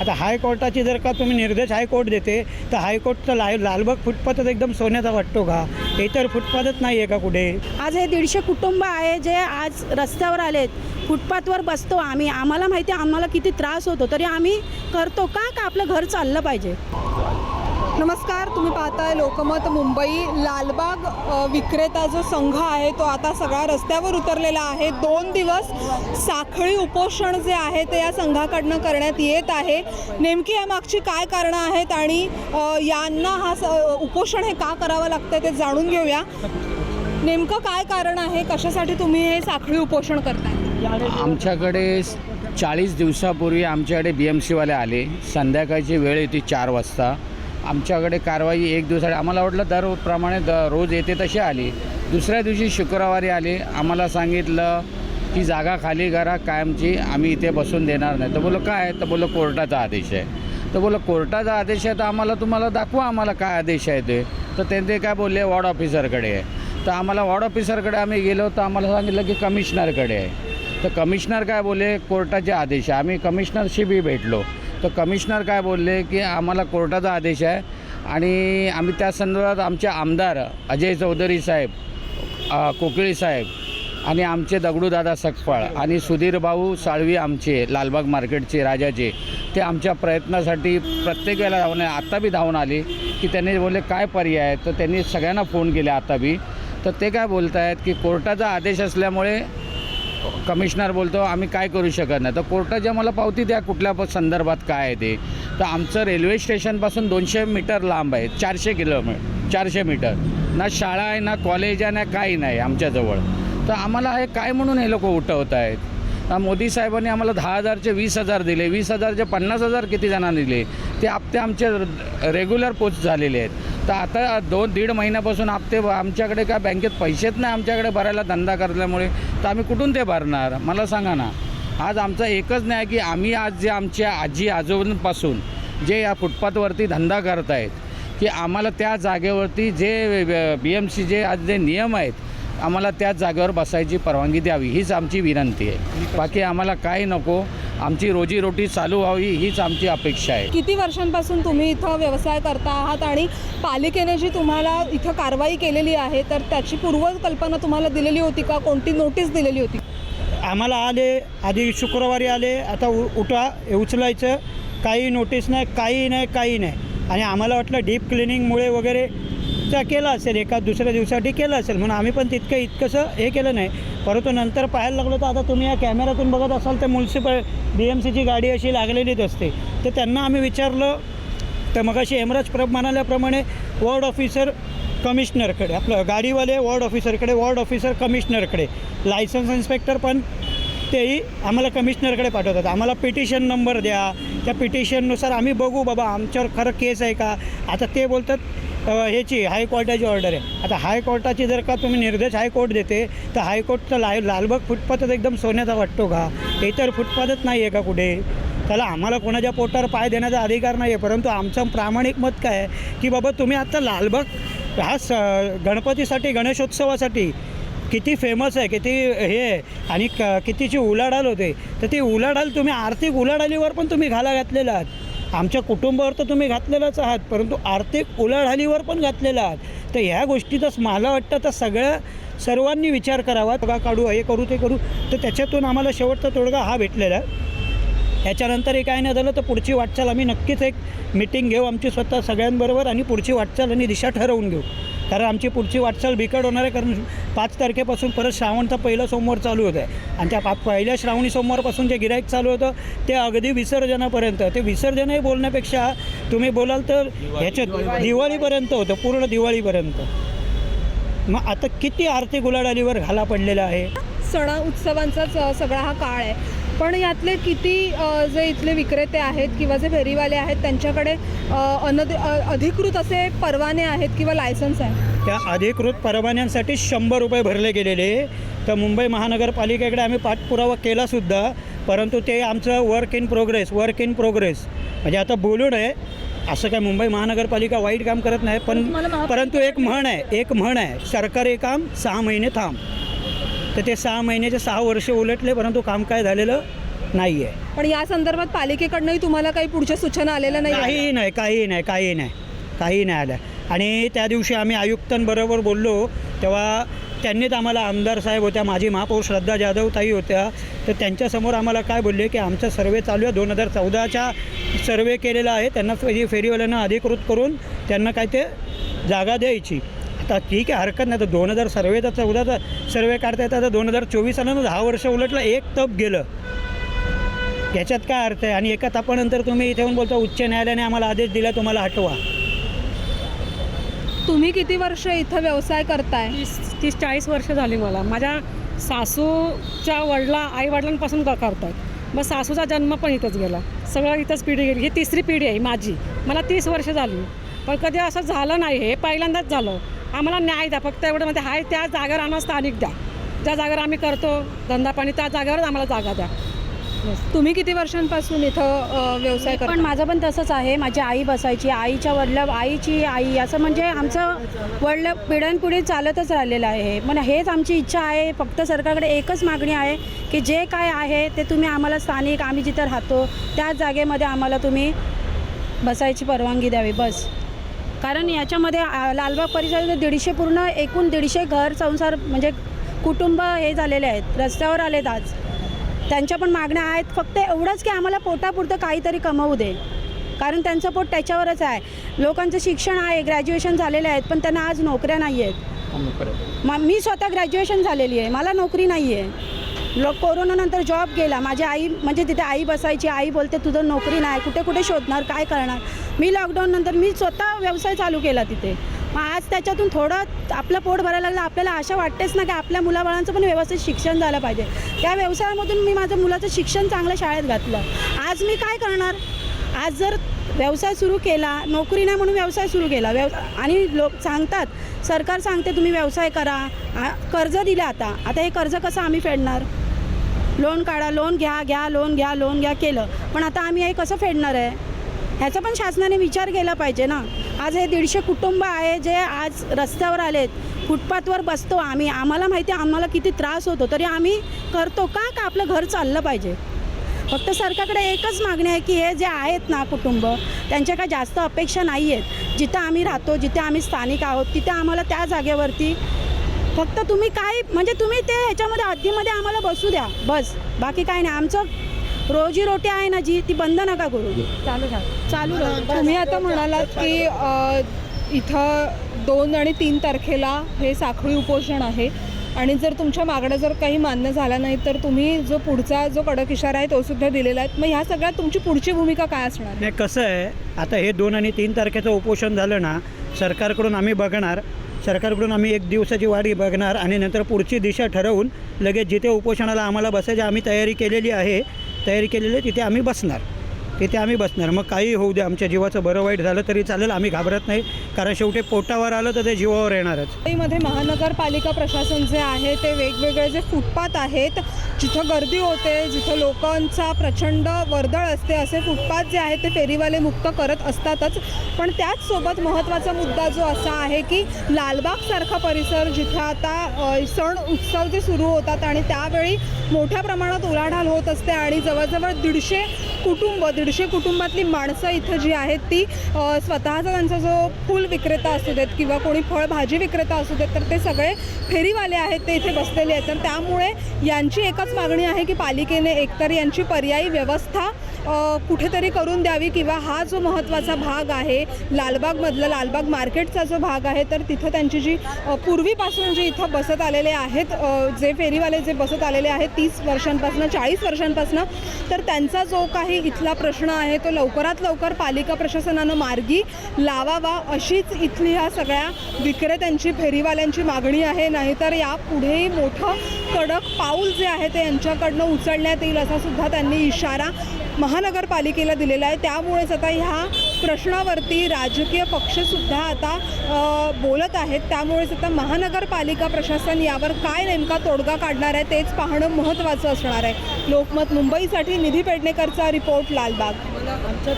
आता हायकोर्टाची जर का तुम्ही निर्देश हायकोर्ट देते तर हायकोर्टचा लाय लालबाग फुटपाथच एकदम सोन्याचा वाटतो का? इतर फुटपाथच नाही आहे का कुठे? आज हे दीडशे कुटुंब आहे जे आज रस्त्यावर आलेत. फुटपाथवर बसतो आम्ही. आम्हाला माहिती आहे आम्हाला किती त्रास होतो तरी आम्ही करतो का का आपलं घर चाललं पाहिजे? नमस्कार. पाहताय लोकमत मुंबई लालबाग विक्रेता जो संघ आहे तो आता सगळा रस्त्यावर उतरलेला आहे. दोन दिवस साखळी उपोषण जे आहे ते या संघाकडनं करण्यात येत आहे. नेमकी या मागची काय कारणं आहेत आणि यांना हा स उपोषण हे का करावं लागतं ते जाणून घेऊया. नेमकं काय कारण आहे कशासाठी तुम्ही हे साखळी उपोषण करताय? आमच्याकडे चाळीस दिवसापूर्वी आमच्याकडे बी एम सीवाले आले. संध्याकाळची वेळ येते चार वाजता. आमच्याकडे कारवाई एक दिवसासाठी. आम्हाला वाटलं दरप्रमाणे द रोज येते तशी आली. दुसऱ्या दिवशी शुक्रवारी आली. आम्हाला सांगितलं की जागा खाली करा कायमची. आम्ही इथे बसून देणार नाही. तर बोलो काय? तर बोललं कोर्टाचा आदेश आहे. तर बोलो कोर्टाचा आदेश आहे? तर आम्हाला तुम्हाला दाखवा आम्हाला काय आदेश आहे ते. तर त्यांनी काय बोलले वॉर्ड ऑफिसरकडे आहे. तर आम्हाला वॉर्ड ऑफिसरकडे आम्ही गेलो तर आम्हाला सांगितलं की कमिशनरकडे आहे. तर कमिशनर काय बोलले कोर्टाचे आदेश आहे. आम्ही कमिशनरशी बी भेटलो. तर कमिशनर काय बोलले की आम्हाला कोर्टाचा आदेश आहे आणि आम्ही त्या संदर्भात आमचे आमदार अजय चौधरी साहेब कोकळी साहेब आणि आमचे दगडूदादा सकपाळ आणि सुधीर भाऊ साळवी आमचे लालबाग मार्केटचे राजाचे ते आमच्या प्रयत्नासाठी प्रत्येक वेळेला धावून आत्ता बी धावून आले की त्यांनी बोलले काय पर्याय तर त्यांनी सगळ्यांना फोन केले आता बी. तर ते काय बोलत आहेत की कोर्टाचा आदेश असल्यामुळे कमिशनर बोलतो आम्ही काय करू शकत नाही. तर कोर्टाच्या मला पावती द्या कुठल्या संदर्भात काय आहे ते. तर आमचं रेल्वे स्टेशनपासून दोनशे मीटर लांब आहे चारशे किलोमीटर चारशे मीटर. ना शाळा आहे ना कॉलेज आहे ना काही नाही आमच्याजवळ. तर आम्हाला हे काय म्हणून हे लोक उठवत आहेत? मोदी साहेबांनी आम्हाला दहा हजारचे वीस हजार दिले. वीस हजारचे पन्नास हजार किती जणांना दिले? ते आपते आमचे रेग्युलर पोच झालेले आहेत. तर आता दोन दीड महिन्यापासून हप्ते आमच्याकडे काय बँकेत पैसेच नाही आमच्याकडे भरायला धंदा करल्यामुळे तर आम्ही कुठून ते भरणार? मला सांगा ना. आज आमचा एकच नाही की आम्ही आज जे आमच्या आजी आजोबांपासून जे या फुटपाथवरती धंदा करत आहेत की आम्हाला त्या जागेवरती जे बी एम सी जे आज जे नियम आहेत आम्हाला त्याच जागेवर बसायची परवानगी द्यावी हीच आमची विनंती आहे. बाकी आम्हाला काही नको. आमची रोजीरोटी चालू व्हावी हीच आमची अपेक्षा आहे. किती वर्षांपासून तुम्ही इथं व्यवसाय करता आहात आणि पालिकेने जी तुम्हाला इथं कारवाई केलेली आहे तर त्याची पूर्वकल्पना तुम्हाला दिलेली होती का? कोणती नोटीस दिलेली होती? आम्हाला आले आधी शुक्रवारी आले आता उ उठा उचलायचं. काही नोटीस नाही काही नाही काही नाही. आणि आम्हाला वाटलं डीप क्लिनिंगमुळे वगैरे त्या केलं असेल एका दुसऱ्या दिवसासाठी केलं असेल. म्हणून आम्ही पण तितकं इतकंसं हे केलं नाही. परंतु नंतर पाहायला लागलो तर आता तुम्ही या कॅमेऱ्यातून बघत असाल तर म्युन्सिपल बी एम सीची गाडी अशी लागलेलीच असते. तर त्यांना आम्ही विचारलं तर मग अशी हेमराज प्रभ म्हणाल्याप्रमाणे वॉर्ड ऑफिसर कमिशनरकडे आपलं गाडीवाले वॉर्ड ऑफिसरकडे वॉर्ड ऑफिसर कमिशनरकडे लायसन्स इन्स्पेक्टर पण तेही आम्हाला कमिशनरकडे पाठवतात. आम्हाला पिटिशन नंबर द्या त्या पिटिशननुसार आम्ही बघू बाबा आमच्यावर खरं केस आहे का? आता ते बोलतात ह्याची हायकोर्टाची ऑर्डर आहे. आता हायकोर्टाची जर का तुम्ही निर्देश हायकोर्ट देते तर हायकोर्टचा लाय लालबाग फुटपाथच एकदम सोन्याचा वाटतो का? इतर फुटपाथच नाही आहे का कुठे? त्याला आम्हाला कोणाच्या पोटावर पाय देण्याचा अधिकार नाही आहे परंतु आमचं प्रामाणिक मत काय आहे? की बाबा तुम्ही आता लालबाग हा स गणपतीसाठी गणेशोत्सवासाठी किती फेमस आहे किती हे आहे आणि क कितीची उलाढाल होते तर ती उलाढाल तुम्ही आर्थिक उलाढालीवर पण तुम्ही घाला घातलेला आहात. आमच्या कुटुंबावर तर तुम्ही घातलेलाच आहात परंतु आर्थिक उलाढालीवर पण घातलेला आहात. तर ह्या गोष्टीचाच मला वाटतं तर सगळ्या सर्वांनी विचार करावा तोडगा काढू हे करू ते करू. तर त्याच्यातून आम्हाला शेवटचा तोडगा हा भेटलेला आहे. ह्याच्यानंतर एक काय नाही झालं तर पुढची वाटचाल आम्ही नक्कीच एक मिटिंग घेऊ आमची स्वतः सगळ्यांबरोबर आणि पुढची वाटचाल आणि दिशा ठरवून घेऊ. कारण आमची पुढची वाटचाल बिकट होणार आहे कारण पाच तारखेपासून परत श्रावणचा पहिला सोमवार चालू होत आहे आणि त्या पा पहिल्या श्रावणी सोमवारपासून जे गिराईक चालू होतं ते अगदी विसर्जनापर्यंत. ते विसर्जनही बोलण्यापेक्षा तुम्ही बोलाल तर ह्याच्यात दिवाळीपर्यंत होतं पूर्ण दिवाळीपर्यंत. मग आता किती आर्थिक उलाढालीवर घाला पडलेला आहे? सण उत्सवांचाच सगळा हा काळ आहे. पण यातले किती जे इथले विक्रेते आहेत किंवा जे फेरीवाले आहेत त्यांच्याकडे अनध अधिकृत असे परवाने आहेत किंवा लायसन्स आहे? त्या अधिकृत परवान्यांसाठी शंभर रुपये भरले गेलेले. तर मुंबई महानगरपालिकेकडे आम्ही पाठपुरावा केलासुद्धा परंतु ते आमचं work in progress work in progress म्हणजे आता बोलू नये असं काय मुंबई महानगरपालिका वाईट काम करत नाही पण परंतु एक म्हण आहे एक म्हण आहे सरकारी काम सहा महिने थांब. तर ते सहा महिन्याचे सहा वर्ष उलटले परंतु काम काय झालेलं नाही आहे पण या संदर्भात पालिकेकडनंही तुम्हाला काही पुढच्या सूचना आलेल्या नाही काही नाही काही नाही काही नाही काही नाही आलं आणि त्या दिवशी आम्ही आयुक्तांबरोबर बोललो तेव्हा त्यांनीच आम्हाला आमदार साहेब होत्या माझी महापौर श्रद्धा जाधव ताई होत्या. तर त्यांच्यासमोर आम्हाला काय बोलले की आमचा सर्वे चालू आहे दोन हजार चौदाचा सर्वे केलेला आहे त्यांना फेरी फेरीवाल्यांना अधिकृत करून त्यांना काय ते जागा द्यायची. आता ठीक आहे हरकत नाही. तर दोन हजार सर्वेचा चौदाचा सर्वे काढता येतात तर दोन हजार चोवीस आलं ना दहा वर्ष उलटलं एक तप गेलं. याच्यात काय अर्थ आहे? आणि एका तापानंतर तुम्ही इथे येऊन बोलता उच्च न्यायालयाने आम्हाला आदेश दिला तुम्हाला हटवा. तुम्ही किती वर्ष इथं व्यवसाय करताय? तीस तीस चाळीस वर्ष झाली मला. माझ्या सासूच्या वडला आई वडिलांपासून क- करतात मग सासूचा जन्म पण इथंच गेला. सगळं इथंच पिढी गेली. ही तिसरी पिढी आहे माझी. मला तीस वर्ष झाली. पण कधी असं झालं नाही हे. पहिल्यांदाच झालं. आम्हाला न्याय द्या. फक्त एवढं म्हणजे हाय त्या जागेवर आम्हाला स्थानिक द्या. ज्या जागेवर आम्ही करतो धंदा पाणी त्या जागेवरच आम्हाला जागा द्या. तुम्ही किती वर्षांपासून इथं व्यवसाय पण करता? माझं पण तसंच आहे. माझी आई बसायची आईच्या वडल्या आईची आई असं म्हणजे आमचं वडलं पिढ्यानपिढी चालतच राहिलेलं आहे. पण हेच आमची इच्छा आहे. फक्त सरकारकडे एकच मागणी आहे की जे काय आहे ते तुम्ही आम्हाला स्थानिक आम्ही जिथं राहतो त्याच जागेमध्ये आम्हाला तुम्ही बसायची परवानगी द्यावी. बस. कारण याच्यामध्ये लालबाग परिसरात दीडशे पूर्ण एकूण दीडशे घर संसार म्हणजे कुटुंब हे झालेले आहेत. रस्त्यावर आलेत आज. त्यांच्या पण मागण्या आहेत. फक्त एवढंच की आम्हाला पोटापुरतं काहीतरी कमवू दे. कारण त्यांचं पोट त्याच्यावरच आहे. लोकांचं शिक्षण आहे. ग्रॅज्युएशन झालेले आहेत. पण त्यांना आज नोकऱ्या नाही आहेत म मी स्वतः ग्रॅज्युएशन झालेली आहे. मला नोकरी नाही आहे लो कोरोनानंतर जॉब गेला. माझी आई म्हणजे तिथे आई बसायची आई बोलते तुझं नोकरी नाही कुठे कुठे शोधणार काय करणार? मी लॉकडाऊननंतर मी स्वतः व्यवसाय चालू केला तिथे. मग आज त्याच्यातून थोडं आपलं पोट भरायला लागलं. आपल्याला आशा वाटतेच ना की आपल्या मुलाबाळांचं पण व्यवस्थित शिक्षण झालं पाहिजे. त्या व्यवसायामधून मी माझं मुलाचं शिक्षण चांगल्या शाळेत घातलं. आज मी काय करणार? आज जर व्यवसाय सुरू केला नोकरी नाही म्हणून व्यवसाय सुरू केला व्यव आणि लोक सांगतात सरकार सांगते तुम्ही व्यवसाय करा आ- कर्ज दिलं आता. आता हे कर्ज कसं आम्ही फेडणार? लोन काढा लोन घ्या घ्या लोन घ्या लोन घ्या केलं. पण आता आम्ही हे कसं फेडणार आहे? ह्याचा पण शासनाने विचार केला पाहिजे ना. आज हे दीडशे कुटुंब आहे जे आज रस्त्यावर आलेत. फुटपाथवर बसतो आम्ही. आम्हाला माहिती आहे आम्हाला किती त्रास होतो. तरी आम्ही करतो का का आपलं घर चाललं पाहिजे? फक्त सरकारकडे एकच मागणी आहे की हे जे आहेत ना कुटुंब त्यांच्या काय जास्त अपेक्षा नाही आहेत जिथं आम्ही राहतो जिथे आम्ही स्थानिक आहोत तिथे आम्हाला त्या जागेवरती फक्त तुम्ही काय म्हणजे तुम्ही ते ह्याच्यामध्ये हद्दीमध्ये आम्हाला बसू द्या. बस. बाकी काय नाही. आमचं रोजी रोटी आहे ना जी ती बंद नका करू. चालू राहा चालू राहू तुम्ही आता म्हणालात की अ, इथं दोन आणि तीन तारखेला हे साखळी उपोषण आहे. आणि जर तुमच्या मागण्या जर काही मान्य झाल्या नाही तर तुम्ही जो पुढचा जो कडक इशारा आहे तो सुद्धा दिलेला आहे. मग ह्या सगळ्यात तुमची पुढची भूमिका काय असणार? नाही कसं आहे आता हे दोन आणि तीन तारखेचं उपोषण झालं ना सरकारकडून आम्ही बघणार. सरकारकडून आम्ही एक दिवसाची वाढ बघणार आणि नंतर पुढची दिशा ठरवून लगेच जिथे उपोषणाला आम्हाला बसायची आम्ही तयारी केलेली आहे तयारी केलेली आहे तिथे आम्ही बसणार. तिथे आम्ही बसणार. मग काही होऊ दे आमच्या जीवाचं बरं वाईट झालं तरी चालेल आम्ही घाबरत नाही. कारण शेवटी पोटावर आलं तर ते जीवावर येणारच. मुंबईमध्ये महानगरपालिका प्रशासन जे आहे ते वेगवेगळे जे फुटपाथ आहेत जिथं गर्दी होते जिथं लोकांचा प्रचंड वर्दळ असते असे फुटपाथ जे आहेत ते फेरीवाले मुक्त करत असतातच. पण त्याचसोबत महत्त्वाचा मुद्दा जो असा आहे की लालबागसारखा परिसर जिथं आता सण उत्सव जे सुरू होतात आणि त्यावेळी मोठ्या प्रमाणात उलाढाल होत असते आणि जवळजवळ दीडशे कुटुंब दीडशे कुटुंबातली माणसं इथं जी आहेत ती स्वतःचा त्यांचा जो फूल विक्रेता असू देत किंवा कोणी फळ भाजी विक्रेता असू देत तर ते सगळे फेरीवाले आहेत ते इथे बसलेले आहेत. तर त्यामुळे यांची एकच मागणी आहे की पालिकेने एकतर यांची पर्यायी व्यवस्था कुठेतरी करून द्यावी किंवा हा जो महत्त्वाचा भाग आहे लालबागमधला लालबाग मार्केटचा जो भाग आहे तर तिथं त्यांची जी पूर्वीपासून जे इथं बसत आलेले आहेत जे फेरीवाले जे बसत आलेले आहेत तीस वर्षांपासून चाळीस वर्षांपासून तर त्यांचा जो काही इथला प्रश्न आहे तो लवकरात लवकर पालिका प्रशासनानं मार्गी लावावा अशीच इथली ह्या सगळ्या विक्रेत्यांची फेरीवाल्यांची मागणी आहे. नाहीतर यापुढेही मोठं कडक पाऊल जे आहे ते यांच्याकडनं उचलण्यात येईल असा सुद्धा त्यांनी इशारा महानगरपालिकेला दिलेला आहे. त्यामुळेच आता ह्या प्रश्नावरती राजकीय पक्षसुद्धा आता बोलत आहेत. त्यामुळेच आता महानगरपालिका प्रशासन यावर काय नेमका तोडगा काढणार आहे तेच पाहणं महत्त्वाचं असणार आहे. लोकमत मुंबईसाठी निधी पेडणेकरचा रिपोर्ट लालबाग. आमच्या